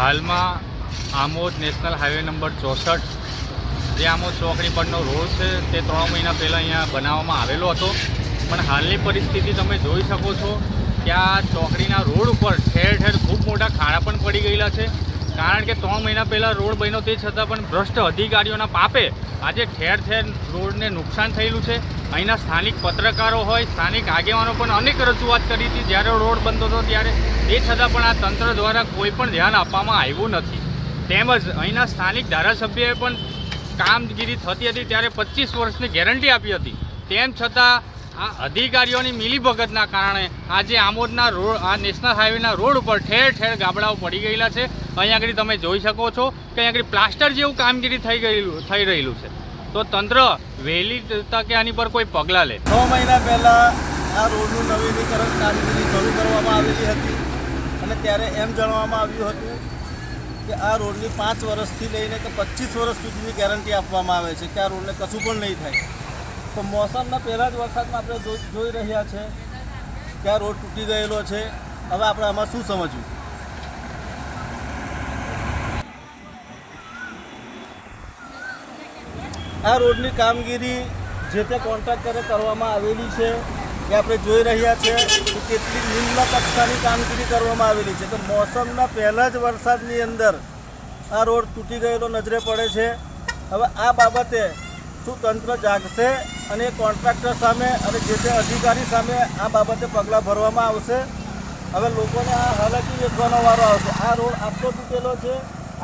હાલમાં Amod national highway number ચોસઠ, જે આમોદ ચોકડી પરનો રોડ છે, તે ત્રણ મહિના પહેલાં અહીંયા બનાવવામાં આવેલો હતો. પણ હાલની પરિસ્થિતિ તમે જોઈ શકો છો કે આ ચોકડીના રોડ ઉપર ઠેર ઠેર ખૂબ મોટા ખાડા પણ પડી ગયેલા છે. કારણ કે ત્રણ મહિના પહેલાં રોડ બન્યો તે છતાં પણ ભ્રષ્ટ અધિકારીઓના પાપે આજે ઠેર ઠેર રોડને નુકસાન થયેલું છે. અહીંના સ્થાનિક પત્રકારો હોય, સ્થાનિક આગેવાનો પણ અનેક રજૂઆત કરી હતી. જ્યારે રોડ બનતો હતો ત્યારે એ છતાં પણ આ તંત્ર દ્વારા કોઈ પણ ધ્યાન આપવામાં આવ્યું નથી. તેમજ અહીંના સ્થાનિક ધારાસભ્યએ પણ કામગીરી થતી હતી ત્યારે પચીસ વર્ષની ગેરંટી આપી હતી. તેમ છતાં આ અધિકારીઓની મિલીભગતના કારણે આજે આમોદના રોડ, આ નેશનલ હાઈવેના રોડ ઉપર ઠેર ઠેર ગાબડાઓ પડી ગયેલા છે. અહીંયા આગળ તમે જોઈ શકો છો કે અહીંયા આગળ પ્લાસ્ટર જેવું કામગીરી થઈ ગયેલું, થઈ રહેલું છે. તો તંત્ર વહેલી તકે આની પર કોઈ પગલાં લે? છ મહિના પહેલાં આ રોડનું નવીનીકરણ કામગીરી શરૂ કરવામાં આવેલી હતી અને ત્યારે એમ જણાવવામાં આવ્યું હતું કે આ રોડની પાંચ વર્ષથી લઈને કે પચીસ વર્ષ સુધીની ગેરંટી આપવામાં આવે છે કે આ રોડને કશું પણ નહીં થાય. તો મોસમના પહેલાં જ વરસાદમાં આપણે જોઈ રહ્યા છે કે આ રોડ તૂટી ગયેલો છે. હવે આપણે આમાં શું સમજવું? આ રોડની કામગીરી જે તે કોન્ટ્રાક્ટરે કરવામાં આવેલી છે, એ આપણે જોઈ રહ્યા છે કે કેટલી નિમ્ન કક્ષાની કામગીરી કરવામાં આવેલી છે. તો મોસમના પહેલાં જ વરસાદની અંદર આ રોડ તૂટી ગયેલો નજરે પડે છે. હવે આ બાબતે શું તંત્ર જાગશે અને કોન્ટ્રાક્ટર સામે અને જે તે અધિકારી સામે આ બાબતે પગલાં ભરવામાં આવશે. હવે લોકોને આ હાલાકી વેઠવાનો વારો આવશે. આ રોડ આટલો તૂટેલો છે,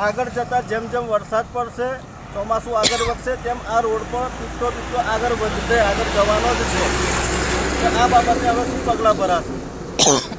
આગળ જતાં જેમ જેમ વરસાદ પડશે, ચોમાસું આગળ વધશે, તેમ આ રોડ પર તૂટતો તૂટતો આગળ વધશે, આગળ જવાનો જ છે. આ બાબતે હવે શું પગલાં ભરાશે?